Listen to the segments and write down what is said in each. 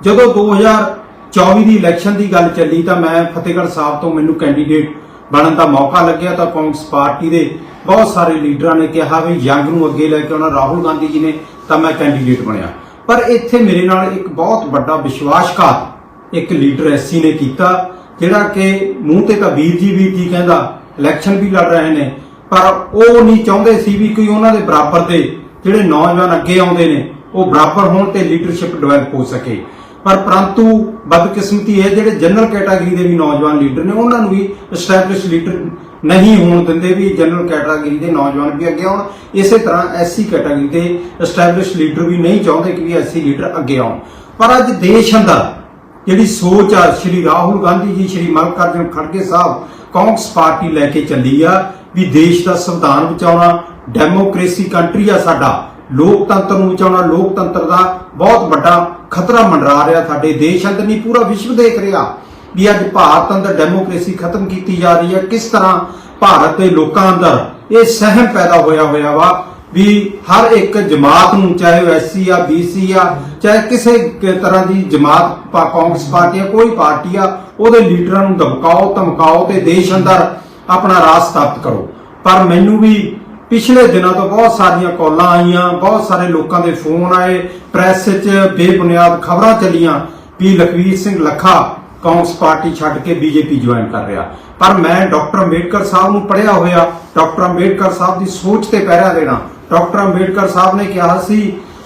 ਜਦੋਂ 2024 ਦੀ ਇਲੈਕਸ਼ਨ ਦੀ ਗੱਲ ਚੱਲੀ ਤਾਂ ਮੈਂ ਫਤਿਹਗੜ੍ਹ ਸਾਹਿਬ ਤੋਂ ਮੈਨੂੰ ਕੈਂਡੀਡੇਟ ਬਣਨ ਦਾ ਮੌਕਾ ਲੱਗਿਆ ਤਾਂ ਕਾਂਗਰਸ ਪਾਰਟੀ ਦੇ ਬਹੁਤ ਸਾਰੇ ਲੀਡਰਾਂ ਨੇ ਕਿਹਾ ਵੀ ਯੰਗ ਨੂੰ ਅੱਗੇ ਲੈ ਕੇ ਆਉਣਾ, ਰਾਹੁਲ ਗਾਂਧੀ ਜੀ ਨੇ ਤਾਂ ਮੈਂ ਕੈਂਡੀਡੇਟ ਬਣਿਆ। ਪਰ ਇੱਥੇ ਮੇਰੇ ਨਾਲ ਇੱਕ ਬਹੁਤ ਵੱਡਾ ਵਿਸ਼ਵਾਸਘਾਤ ਇੱਕ ਲੀਡਰ ਐਸਸੀ ਨੇ ਕੀਤਾ, ਜਿਹੜਾ ਕਿ ਮੂੰਹ ਤੇ ਤਾਂ ਵੀਰ ਜੀ ਵੀਰ ਜੀ ਕਹਿੰਦਾ, ਇਲੈਕਸ਼ਨ ਵੀ ਲੜ ਰਹੇ ਨੇ, ਪਰ ਉਹ ਨਹੀਂ ਚਾਹੁੰਦੇ ਸੀ ਵੀ ਕੋਈ ਉਹਨਾਂ ਦੇ ਬਰਾਬਰ ਦੇ ਜਿਹੜੇ ਨੌਜਵਾਨ ਅੱਗੇ ਆਉਂਦੇ ਨੇ, ਉਹ ਬਰਾਬਰ ਹੋਣ ਤੇ ਲੀਡਰਸ਼ਿਪ ਡਿਵੈਲਪ ਹੋ ਸਕੇ। ਪਰ ਪਰੰਤੂ ਬਦਕਿਸਮਤੀ ਹੈ ਜਿਹੜੇ ਜਨਰਲ ਕੈਟਾਗਰੀ ਦੇ ਵੀ ਨੌਜਵਾਨ ਲੀਡਰ ਨੇ, ਉਹਨਾਂ ਨੂੰ ਵੀ ਐਸਟੈਬਲਿਸ਼ ਲੀਡਰ ਨਹੀਂ ਹੋਣ ਦਿੰਦੇ ਵੀ ਜਨਰਲ ਕੈਟਾਗਰੀ ਦੇ ਨੌਜਵਾਨ ਵੀ ਅੱਗੇ ਆਉਣ। ਇਸੇ ਤਰ੍ਹਾਂ ਐਸਸੀ ਕੈਟਾਗਰੀ ਦੇ ਐਸਟੈਬਲਿਸ਼ ਲੀਡਰ ਵੀ ਨਹੀਂ ਚਾਹੁੰਦੇ ਕਿ ਵੀ ਐਸਸੀ ਲੀਡਰ ਅੱਗੇ ਆਉਣ। ਪਰ ਅੱਜ ਦੇਸ਼ ਅੰਦਰ ਜਿਹੜੀ ਸੋਚ ਆ ਸ਼੍ਰੀ ਰਾਹੁਲ ਗਾਂਧੀ ਜੀ, ਸ਼੍ਰੀ ਮੱਲਿਕਾਰਜੁਨ ਖੜਗੇ ਸਾਹਿਬ, ਕਾਂਗਰਸ ਪਾਰਟੀ ਲੈ ਕੇ ਚੱਲੀ ਆ ਵੀ ਦੇਸ਼ ਦਾ ਸੰਵਿਧਾਨ ਬਚਾਉਣਾ ਡੈਮੋਕ੍ਰੇਸੀ ਕੰਟਰੀ ਆ ਸਾਡਾ ਲੋਕਤੰਤਰ ਨੂੰ ਬਚਾਉਣਾ, ਲੋਕਤੰਤਰ ਦਾ ਬਹੁਤ ਵੱਡਾ ਖਤਰਾ ਮੰਡਰਾ ਰਿਹਾ ਸਾਡੇ ਦੇਸ਼ ਅੰਦਰ, ਨਹੀਂ, ਪੂਰਾ ਵਿਸ਼ਵ ਦੇਖ ਰਿਹਾ ਵੀ ਅੱਜ ਭਾਰਤ ਅੰਦਰ ਡੈਮੋਕ੍ਰੇਸੀ ਖਤਮ ਕੀਤੀ ਜਾ ਰਹੀ ਹੈ। ਕਿਸ ਤਰ੍ਹਾਂ ਭਾਰਤ ਦੇ ਲੋਕਾਂ ਅੰਦਰ ਇਹ ਸਹਿਮ ਪੈਦਾ ਹੋਇਆ ਹੋਇਆ ਵਾ ਵੀ ਹਰ ਇੱਕ ਜਮਾਤ ਨੂੰ, ਚਾਹੇ ਉਹ ਐਸਸੀ ਆ ਬੀਸੀ ਆ, ਚਾਹੇ ਕਿਸੇ ਤਰ੍ਹਾਂ ਦੀ ਜਮਾਤ ਕਾਂਗਰਸ ਪਾਰਟੀ ਆ, ਕੋਈ ਪਾਰਟੀ ਆ, ਉਹਦੇ ਲੀਡਰਾਂ ਨੂੰ ਦਬਕਾਓ ਧਮਕਾਓ ਤੇ ਦੇਸ਼ ਅੰਦਰ ਆਪਣਾ ਰਾਜ ਸਥਾਪਿਤ ਕਰੋ। ਪਰ ਮੈਨੂੰ ਵੀ ਪਿਛਲੇ ਦਿਨਾਂ ਤੋਂ ਬਹੁਤ ਸਾਰੀਆਂ ਕਾਲਾਂ ਆਈਆਂ, ਬਹੁਤ ਸਾਰੇ ਲੋਕਾਂ ਦੇ ਫੋਨ ਆਏ, ਪ੍ਰੈਸ 'ਚ ਬੇਬੁਨਿਆਦ ਖਬਰਾਂ ਚੱਲੀਆਂ ਵੀ ਲਖਵੀਰ ਸਿੰਘ ਲੱਖਾ ਕਾਂਗਰਸ ਪਾਰਟੀ ਛੱਡ ਕੇ ਬੀਜੇਪੀ ਜੁਆਇਨ ਕਰ ਰਿਹਾ। ਪਰ ਮੈਂ ਡਾਕਟਰ ਅੰਬੇਡਕਰ ਸਾਹਿਬ ਨੂੰ ਪੜ੍ਹਿਆ ਹੋਇਆ, ਡਾਕਟਰ ਅੰਬੇਡਕਰ ਸਾਹਿਬ ਦੀ ਸੋਚ ਤੇ ਪਹਿਰਾ ਦੇਣਾ। ਡਾਕਟਰ ਅੰਬੇਡਕਰ ਸਾਹਿਬ ਨੇ ਕਿਹਾ ਸੀ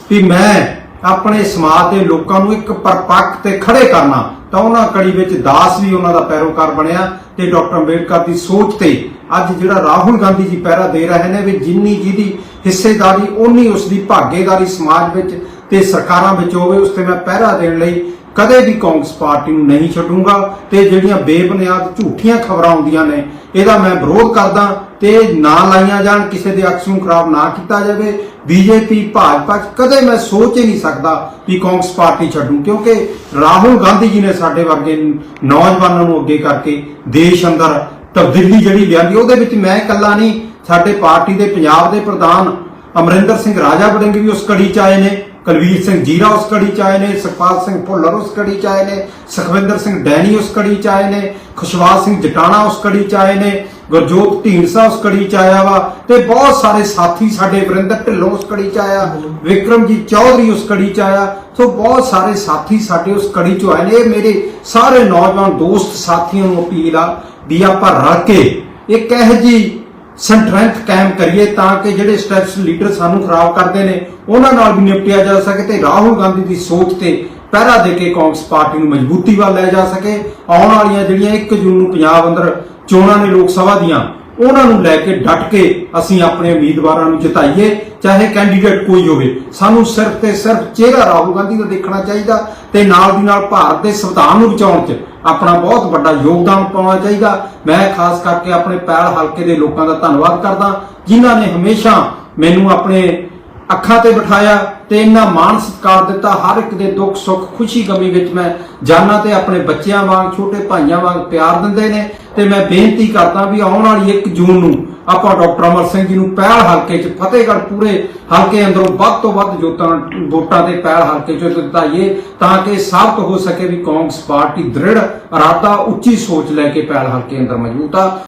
ਕਿ ਮੈਂ ਆਪਣੇ ਸਮਾਜ ਦੇ ਲੋਕਾਂ ਨੂੰ ਇੱਕ ਪਰਪੱਕ ਤੇ ਖੜੇ ਕਰਨਾ ਤਾਂ ਉਹਨਾਂ ਕੜੀ ਵਿੱਚ ਦਾਸ ਵੀ ਉਹਨਾਂ ਦਾ ਪੈਰੋਕਾਰ ਬਣਿਆ ਤੇ ਡਾਕਟਰ ਅੰਬੇਡਕਰ ਦੀ ਸੋਚ ਤੇ ਅੱਜ ਜਿਹੜਾ ਰਾਹੁਲ ਗਾਂਧੀ ਜੀ ਪਹਿਰਾ ਦੇ ਰਹੇ ਨੇ ਵੀ ਜਿੰਨੀ ਜਿਹਦੀ ਹਿੱਸੇਦਾਰੀ ਉਨੀ ਉਸ ਦੀ ਭਾਗੇਦਾਰੀ ਸਮਾਜ ਵਿੱਚ ਤੇ ਸਰਕਾਰਾਂ ਵਿੱਚ ਹੋਵੇ, ਉਸ ਤੇ ਮੈਂ ਪਹਿਰਾ ਦੇਣ ਲਈ ਕਦੇ ਵੀ ਕਾਂਗਰਸ ਪਾਰਟੀ ਨੂੰ ਨਹੀਂ ਛੱਡੂੰਗਾ। ਤੇ ਜਿਹੜੀਆਂ ਬੇਬੁਨਿਆਦ ਝੂਠੀਆਂ ਖਬਰਾਂ ਆਉਂਦੀਆਂ ਨੇ, ਇਹਦਾ ਮੈਂ ਵਿਰੋਧ ਕਰਦਾ ਤੇ ਨਾ ਲਾਈਆਂ ਜਾਣ, ਕਿਸੇ ਦੇ ਅਕਸ ਨੂੰ ਖਰਾਬ ਨਾ ਕੀਤਾ ਜਾਵੇ। ਬੀਜੇਪੀ, ਭਾਜਪਾ 'ਚ ਕਦੇ ਮੈਂ ਸੋਚ ਹੀ ਨਹੀਂ ਸਕਦਾ ਵੀ ਕਾਂਗਰਸ ਪਾਰਟੀ ਛੱਡੂ, ਕਿਉਂਕਿ ਰਾਹੁਲ ਗਾਂਧੀ ਜੀ ਨੇ ਸਾਡੇ ਵਰਗੇ ਨੌਜਵਾਨਾਂ ਨੂੰ ਅੱਗੇ ਕਰਕੇ ਦੇਸ਼ ਅੰਦਰ ਤਬਦੀਲੀ ਜਿਹੜੀ ਲਿਆਂਦੀ, ਉਹਦੇ ਵਿੱਚ ਮੈਂ ਇਕੱਲਾ ਨਹੀਂ, ਸਾਡੇ ਪਾਰਟੀ ਦੇ ਪੰਜਾਬ ਦੇ ਪ੍ਰਧਾਨ ਅਮਰਿੰਦਰ ਸਿੰਘ ਰਾਜਾ ਵੜਿੰਗ ਵੀ ਉਸ ਕੜੀ ਚ ਆਏ ਨੇ, ਕੁਲਵੀਰ ਸਿੰਘ ਜੀਰਾ ਉਸ ਕੜੀ ਚ ਆਏ ਨੇ, ਸੁਖਪਾਲ ਸਿੰਘ ਭੁੱਲਰ ਉਸ ਕੜੀ ਚ ਆਏ ਨੇ, ਸੁਖਵਿੰਦਰ ਸਿੰਘ ਡੈਨੀ ਉਸ ਕੜੀ ਚ ਆਏ ਨੇ, ਖੁਸ਼ਵਾਲ ਸਿੰਘ ਜਟਾਣਾ ਉਸ ਕੜੀ ਚ ਆਏ ਨੇ ਗੁਰਜੋਤ ਢੀਂਡਸਾ ਉਸ ਕੜੀ ਚ ਆਇਆ ਵਾ ਤੇ ਬਹੁਤ ਸਾਰੇ ਸਾਥੀ ਸਾਡੇ ਵਰਿੰਦਰ ਢਿੱਲੋਂ ਉਸ ਕੜੀ ਚ ਆਇਆ ਵਿਕਰਮਜੀਤ ਚੌਧਰੀ ਉਸ ਕੜੀ ਚ ਆਇਆ ਸੋ ਬਹੁਤ ਸਾਰੇ ਸਾਥੀ ਸਾਡੇ ਉਸ ਕੜੀ ਚ ਆਏ ਨੇ। ਇਹ ਮੇਰੇ ਸਾਰੇ ਨੌਜਵਾਨ ਦੋਸਤ ਸਾਥੀਆਂ ਨੂੰ ਅਪੀਲ ਆ ਵੀ ਆਪਾਂ ਰਲ ਕੇ ਇੱਕ ਇਹੋ ਜਿਹੀ ਸਟਰੈਂਥ ਕਾਇਮ ਕਰੀਏ ਤਾਂ ਕਿ ਜਿਹੜੇ ਸਟੈਪਸ ਲੀਡਰ ਸਾਨੂੰ ਖਰਾਬ ਕਰਦੇ ਨੇ ਉਹਨਾਂ ਨਾਲ ਵੀ ਨਿਪਟਿਆ ਜਾ ਸਕੇ ਤੇ ਰਾਹੁਲ ਗਾਂਧੀ ਦੀ ਸੋਚ ਤੇ ਪਹਿਰਾ ਦੇ ਕੇ ਕਾਂਗਰਸ ਪਾਰਟੀ ਨੂੰ ਮਜ਼ਬੂਤੀ ਵੱਲ ਲੈ ਜਾ ਸਕੇ। ਆਉਣ ਵਾਲੀਆਂ ਜਿਹੜੀਆਂ 1 ਜੂਨ ਨੂੰ ਪੰਜਾਬ ਅੰਦਰ ਚੋਣਾਂ ਨੇ ਲੋਕ ਸਭਾ ਦੀਆਂ, ਉਹਨਾਂ ਨੂੰ ਲੈ ਕੇ ਡਟ ਕੇ ਅਸੀਂ ਆਪਣੇ ਉਮੀਦਵਾਰਾਂ ਨੂੰ ਜਿਤਾਈਏ, ਚਾਹੇ ਕੈਂਡੀਡੇਟ ਕੋਈ ਹੋਵੇ। ਸਾਨੂੰ ਸਿਰਫ ਤੇ ਸਿਰਫ ਚਿਹਰਾ ਰਾਹੁਲ ਗਾਂਧੀ ਦਾ ਦੇਖਣਾ ਚਾਹੀਦਾ ਤੇ ਨਾਲ ਦੀ ਨਾਲ ਭਾਰਤ ਦੇ ਸੰਵਿਧਾਨ ਨੂੰ ਬਚਾਉਣ 'ਚ ਆਪਣਾ ਬਹੁਤ ਵੱਡਾ ਯੋਗਦਾਨ ਪਾਉਣਾ ਚਾਹੀਦਾ। ਮੈਂ ਖਾਸ ਕਰਕੇ ਆਪਣੇ ਪੈਲ ਹਲਕੇ ਦੇ ਲੋਕਾਂ ਦਾ ਧੰਨਵਾਦ ਕਰਦਾ, ਜਿਨ੍ਹਾਂ ਨੇ ਹਮੇਸ਼ਾ ਮੈਨੂੰ ਆਪਣੇ ਅੱਖਾਂ ਤੇ ਬਿਠਾਇਆ ਤੇ ਇੰਨਾ ਮਾਣ ਸਤਿਕਾਰ ਦਿੱਤਾ, ਹਰ ਇੱਕ ਦੇ ਦੁੱਖ, ਸੁੱਖ, ਖੁਸ਼ੀ ਗਮੀ ਵਿੱਚ ਮੈਂ ਜਾਨਾਂ ਤੇ ਆਪਣੇ ਬੱਚਿਆਂ ਵਾਂਗ, ਛੋਟੇ ਭਾਈਆਂ ਵਾਂਗ ਪਿਆਰ ਦਿੰਦੇ ਨੇ ਤੇ ਮੈਂ ਬੇਨਤੀ ਕਰਦਾ ਵੀ ਆਉਣ ਵਾਲੀ 1 ਜੂਨ ਨੂੰ ਆਪਾਂ ਡਾਕਟਰ ਅਮਰ ਸਿੰਘ ਜੀ ਨੂੰ ਪਹਿਲ ਹਲਕੇ 'ਚ, ਫਤਿਹਗੜ੍ਹ ਪੂਰੇ ਹਲਕੇ ਅੰਦਰੋਂ ਵੱਧ ਤੋਂ ਵੱਧ ਜੋਤਾਂ, ਵੋਟਾਂ ਤੇ ਪਹਿਲ ਹਲਕੇ 'ਚ ਜਿਤਾਈਏ ਤਾਂ ਕਿ ਸਾਬਤ ਹੋ ਸਕੇ ਵੀ ਕਾਂਗਰਸ ਪਾਰਟੀ ਦ੍ਰਿੜ, ਇਰਾਦਾ, ਉੱਚੀ ਸੋਚ ਲੈ ਕੇ ਪਹਿਲ ਹਲਕੇ ਅੰਦਰ ਮੌਜੂਦ ਆ।